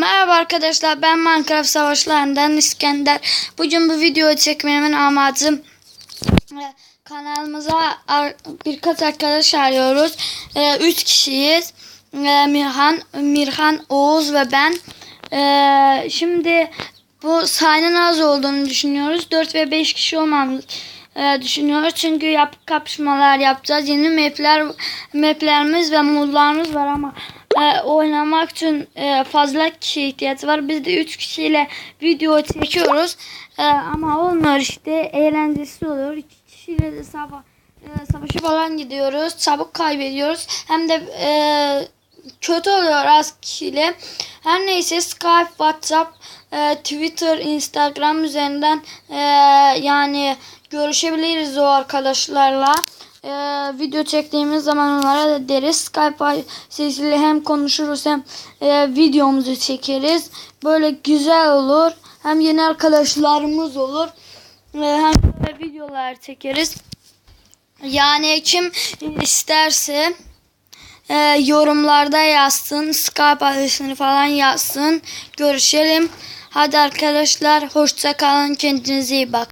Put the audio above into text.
Merhaba arkadaşlar ben Minecraft savaşlarından İskender. Bugün bu videoyu çekmemin amacım e, kanalımıza birkaç arkadaş arıyoruz. E, üç kişiyiz. E, Mirhan, Mirhan, Oğuz ve ben. Şimdi bu sayının az olduğunu düşünüyoruz. 4 ve 5 kişi olmamız e, düşünüyoruz. Çünkü yap, kapışmalar yapacağız. Yeni mapler, maplerimiz ve modlarımız var ama e, oynamak için e, fazla kişi ihtiyaç var. Biz de 3 kişiyle video çekiyoruz. E, ama olmuyor işte. Eğlencesi oluyor. 2 kişiyle de sabah e, savaşı falan gidiyoruz. Çabuk kaybediyoruz. Hem de e, kötü oluyor az kişiyle. Her neyse Skype, WhatsApp, e, Twitter, Instagram üzerinden e, yani görüşebiliriz o arkadaşlarla. E, video çektiğimiz zaman onlara deriz. Skype sesiyle hem konuşuruz hem e, videomuzu çekeriz. Böyle güzel olur. Hem yeni arkadaşlarımız olur. E, hem de videolar çekeriz. Yani kim isterse e, yorumlarda yazsın. Skype adresini falan yazsın. Görüşelim. Hadi arkadaşlar hoşça kalın. Kendinize iyi bak.